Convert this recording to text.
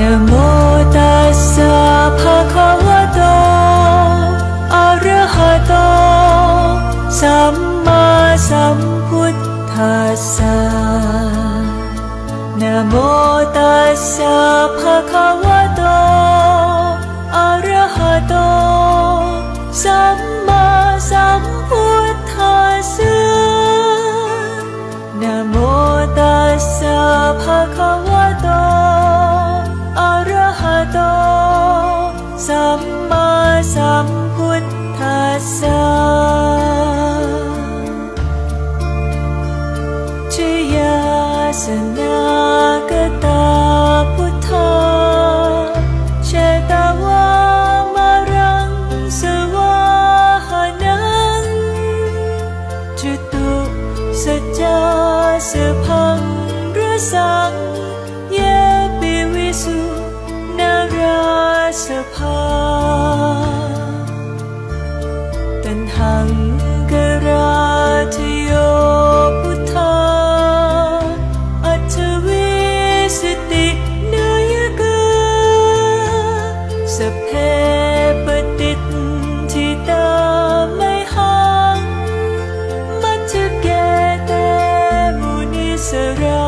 นโมตัสสะภะคะวะโตอะระหะโต สัมมาสัมพุทธัสสะนโมตัสสภควะโตอระหะโต สัมมาสัมพุทธัสสะนโมตัสสภควะโต สัมพุทธัสสะชยาสนากตาพุทธาเชตวามารังสวาหานังจุตุสจาสพังรสัง ตันหังกราทโยพุทธาอัจวิสตินายกาสเพปติทิตาไม่หังมัจเกเตมุนิสรา